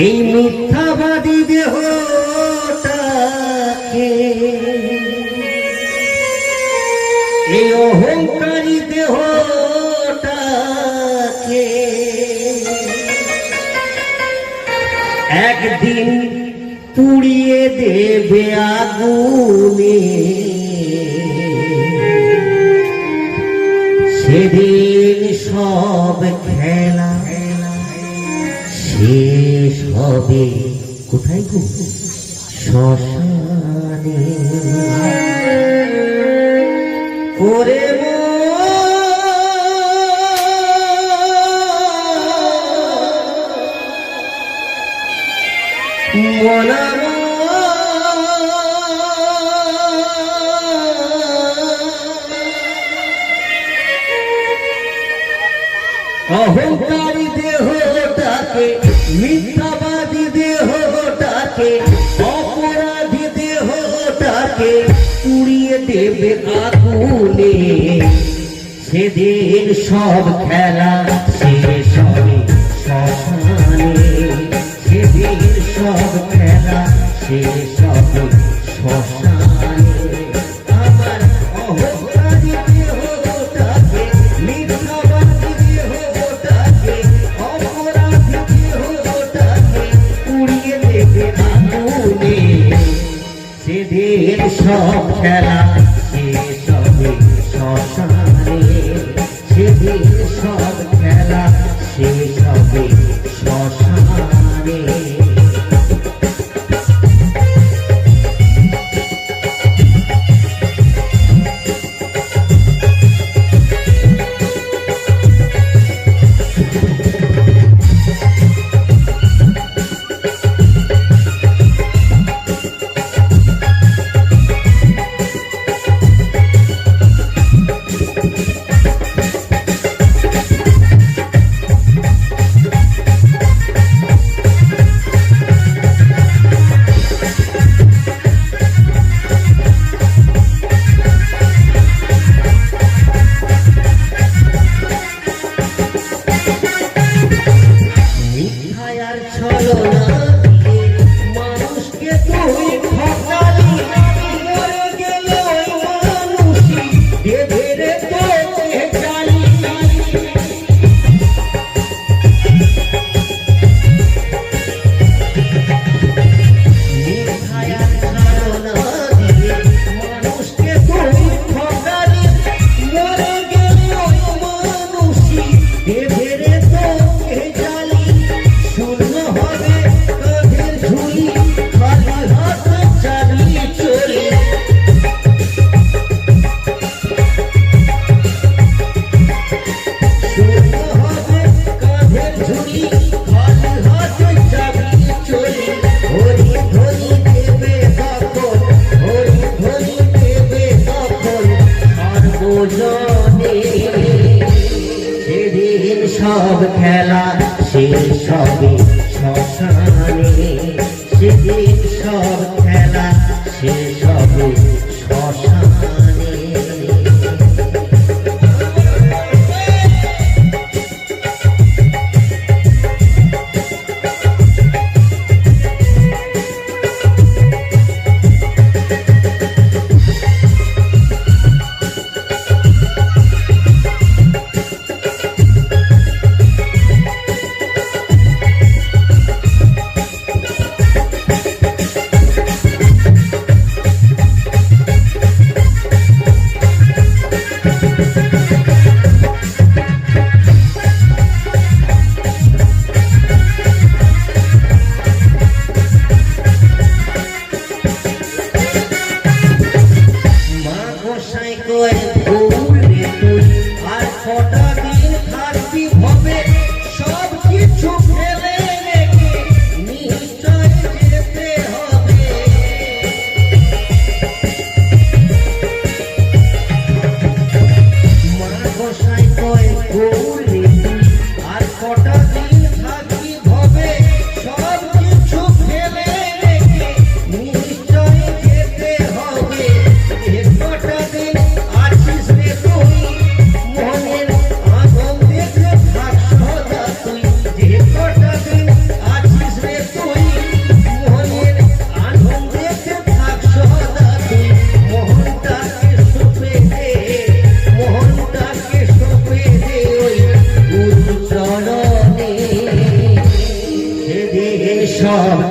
এই মিথ্যাবাদী দেহটাকে এই অহংকারী দেহটাকে একদিন পুড়িয়ে দেবে আগুনে। সেদিন সব খেলা শেষ হবে কোথায় গো? শ্মশানে। ওরে মনার অহংকারী দেহটাকে মিথ্যাবাদী দেহটাকে অপরাধী দেহটাকে পুড়িয়ে দেবে আগুনে। সেদিন সব খেলা শেষ হবে শ্মশানে সেদিন সব খেলা শেষ হবে শ্মশানে shine boy, cool.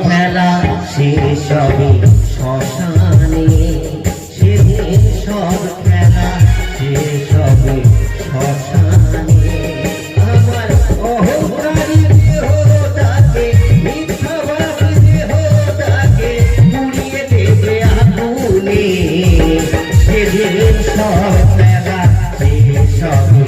খেলা শেষ হবে শ্মশানে। সেদিন সব খেলা শেষ হবে শ্মশানে। সব খেলা শেষ হবে